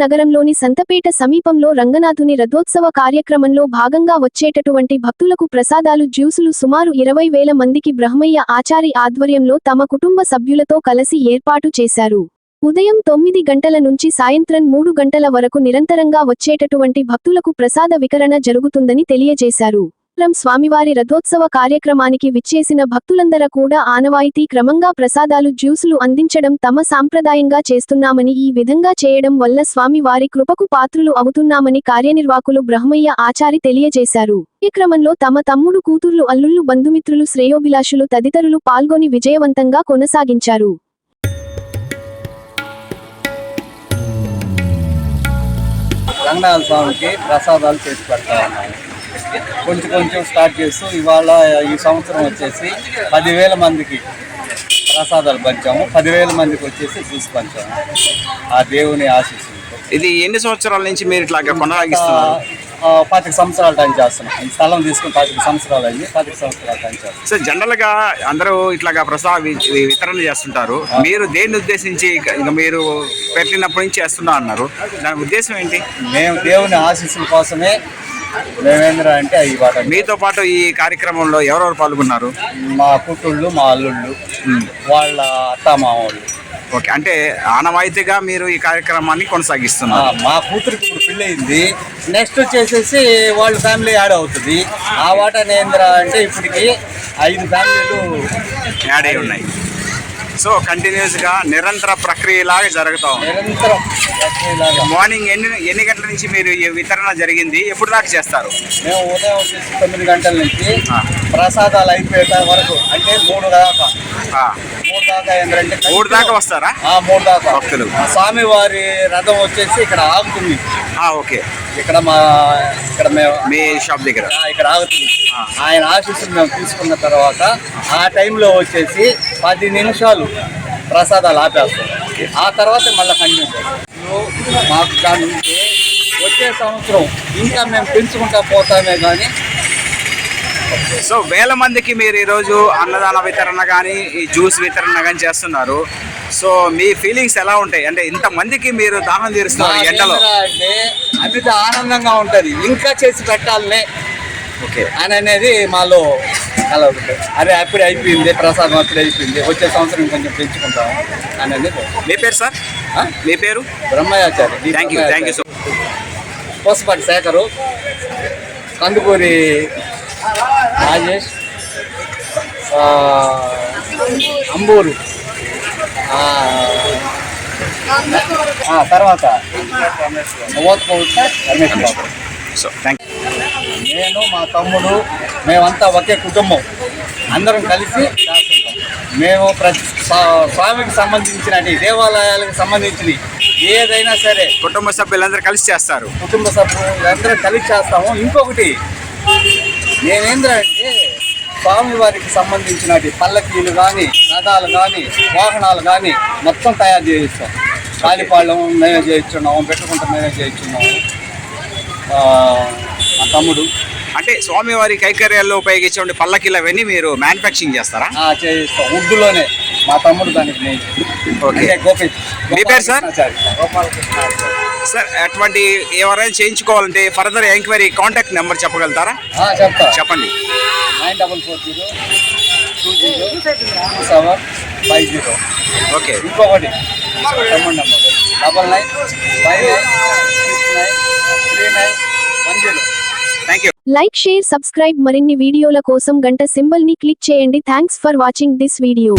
నగరంలోని సంతపేట సమీపంలో రంగనాథుని రథోత్సవ కార్యక్రమంలో భాగంగా వచ్చేటటువంటి భక్తులకు ప్రసాదాలు జ్యూసులు సుమారు ఇరవై వేల మందికి బ్రహ్మయ్య ఆచారి ఆధ్వర్యంలో తమ కుటుంబ సభ్యులతో కలిసి ఏర్పాటు చేశారు. ఉదయం తొమ్మిది గంటల నుంచి సాయంత్రం మూడు గంటల వరకు నిరంతరంగా వచ్చేటటువంటి భక్తులకు ప్రసాద వికరణ జరుగుతుందని తెలియజేశారు. రం స్వామివారి రథోత్సవ కార్యక్రమానికి విచ్చేసిన భక్తులందర కూడా ఆనవాయితీ క్రమంగా ప్రసాదాలు జ్యూసులు అందించడం తమ సాంప్రదాయంగా చేస్తున్నామని ఈ విధంగా చేయడం వల్ల స్వామివారి కృపకు పాత్రులు అవుతున్నామని కార్యనిర్వాకులు బ్రహ్మయ్య ఆచారి తెలియజేశారు. ఈ క్రమంలో తమ తమ్ముడు కూతుర్లు అల్లుళ్ళు బంధుమిత్రులు శ్రేయోభిలాషులు తదితరులు పాల్గొని విజయవంతంగా కొనసాగించారు. రంగనాథ స్వామికి ప్రసాదాలు చేసి పెడతా కొంచెం కొంచెం స్టార్ట్ చేస్తూ ఇవాళ ఈ సంవత్సరం వచ్చేసి పదివేల మందికి ప్రసాదాలు పంచాము. పదివేల మందికి వచ్చేసి జ్యూస్ పంచాము. ఆ దేవుని ఆశీస్సులతో. ఇది ఎన్ని సంవత్సరాల నుంచి మీరు ఇట్లాగా కొనసాగిస్తున్నారు? పాతిక సంవత్సరాలు టైం చేస్తున్నాం. ఈ స్థలం తీసుకుని పాతిక సంవత్సరాలు అయింది. పాతిక సంవత్సరాలు టైం చేస్తున్నాం. సో జనరల్గా అందరూ ఇట్లాగా ప్రసాద వితరణ చేస్తుంటారు. మీరు దేన్ని ఉద్దేశించి మీరు పెట్టినప్పటి నుంచి చేస్తున్నా అన్నారు? దాని ఉద్దేశం ఏంటి? మేము దేవుని ఆశీస్సుల కోసమే మేమేంద్ర అంటే ఈ వాట మీతో పాటు ఈ కార్యక్రమంలో ఎవరెవరు పాల్గొన్నారు? మా కూతుళ్ళు మా అల్లుళ్ళు వాళ్ళ అత్త మామూళ్ళు ఓకే అంటే ఆనవాయితీగా మీరు ఈ కార్యక్రమాన్ని కొనసాగిస్తున్నారు. మా కూతురికి ఇప్పుడు పెళ్ళి అయింది నెక్స్ట్ వచ్చేసేసి వాళ్ళ ఫ్యామిలీ యాడ్ అవుతుంది. ఆ వాట నేంద్ర అంటే ఇప్పటికి ఐదు ఫ్యామిలీలు యాడ్ అయి ఉన్నాయి. సో కంటిన్యూస్గా నిరంతర ప్రక్రియలాగా జరుగుతా ఉంది. మార్నింగ్ ఎన్ని ఎన్ని గంటల నుంచి మీరు ఈ వితరణ జరిగింది? ఎప్పుడు దాకా చేస్తారు? మేము ఉదయం వచ్చేసి తొమ్మిది గంటల నుంచి. ప్రసాదాలు అయిపోయేట వరకు అంటే మూడు దాకా. మూడు దాకా ఏంటంటే మూడు దాకా వస్తారా? ఆ, మూడు దాకా భక్తులు. ఆ స్వామి వారి రథం వచ్చేసి ఇక్కడ ఆగుతుంది. ఆ, ఓకే. ఇక్కడ మా ఇక్కడ మేము మీ షాప్ దగ్గర. ఆ, ఇక్కడ ఆగుతుంది. ఆయన ఆశీస్సులు మేము తీసుకున్న తర్వాత ఆ టైంలో వచ్చేసి పది నిమిషాలు ప్రసాదాలు ఆపేస్తాం ఆ తర్వాత మళ్ళీ కంటిన్యూ చేస్తాం మాకు దాని వచ్చే సంవత్సరం ఇంకా మేము పెంచుకుంటా పోతామే కానీ సో వేల మందికి మీరు ఈరోజు అన్నదాన వితరణ కానీ ఈ జ్యూస్ వితరణ కానీ చేస్తున్నారు. సో మీ ఫీలింగ్స్ ఎలా ఉంటాయి? అంటే ఇంత మందికి మీరు దాహం తీరుస్తున్నారు ఎండలో. అంటే అమిత ఆనందంగా ఉంటుంది. ఇంకా చేసి పెట్టాలనే ఓకే. అని అనేది మాలో అలా ఉంటుంది అరే అప్పుడే అయిపోయింది ప్రసాదం అప్పుడే అయిపోయింది. వచ్చే సంవత్సరం కొంచెం పెంచుకుంటాం అనేది మీ పేరు సార్? మీ పేరు? Brahmayachari. Thank you thank you so Posapati Sekhar Kandukuri Rajesh Amburu. తర్వాత రమేష్ బాబు. సో థ్యాంక్ నేను మా తమ్ముడు మేమంతా ఒకే కుటుంబం. అందరం కలిసి మేము ప్రతి స్వా- స్వామికి సంబంధించిన దేవాలయాలకు సంబంధించిన ఏదైనా సరే. కుటుంబ సభ్యులందరూ కలిసి చేస్తారు. కుటుంబ సభ్యులు అందరం కలిసి చేస్తాము. ఇంకొకటి నేనేంద్రంటే స్వామి వారికి సంబంధించిన పల్లకీలు కానీ రథాలు కానీ వాహనాలు కానీ మొత్తం తయారు చేయిస్తాం కాలిపాళ్ళం మేమే చేయించున్నాము పెట్టుకుంటాం మేమే చేయించున్నాము మా తమ్ముడు అంటే స్వామివారి కైకర్యాల్లో ఉపయోగించే పల్లకిలు అవన్నీ మీరు మ్యానుఫ్యాక్చరింగ్ చేస్తారా చేయిస్తాం ఉర్దూలోనే మా తమ్ముడు దానికి నేను ఓకే. గోపి మీ పేరు సార్? గోపాలకృష్ణాచారి. సార్ అటువంటి ఎవరైనా చేయించుకోవాలంటే ఫర్దర్ ఎంక్వైరీ కాంటాక్ట్ నెంబర్ చెప్పగలుగుతారా? ఆ, చెప్తా. చెప్పండి. Nine double four zero two zero two seven five zero. Okay. ఇంకొకటి number. Double nine five nine six nine three nine one zero. Thank you like share subscribe మరిన్ని వీడియోల కోసం గంట సింబల్ని క్లిక్ చేయండి. Thanks for watching this video